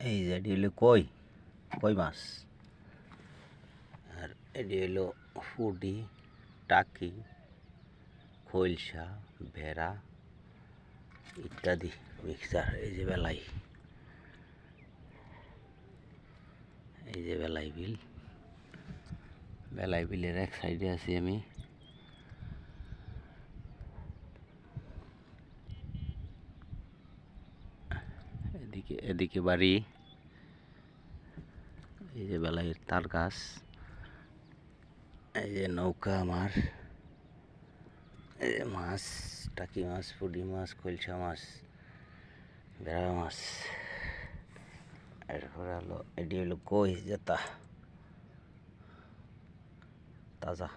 এই যে এটি হলো কই কই মাছ? আর এটি হলো ফুটি টাকি, খৈলসা, ভেড়া ইত্যাদি মিক্সার। এই যে বেলাই, এই যে বেলাই বিল, বেলাই বিলের এক সাইডে আছি আমি। এদিকে এদিকে বাড়ি। এই যে বেলাইয়ের তার গাছ। এই যে নৌকা আমার। এই যে মাছ, টাকি মাছ, পুঁটি মাছ, কলসা মাছ বেড়া মাছ। এরপরে হলো, এটি হলো কই জেতা তাজা।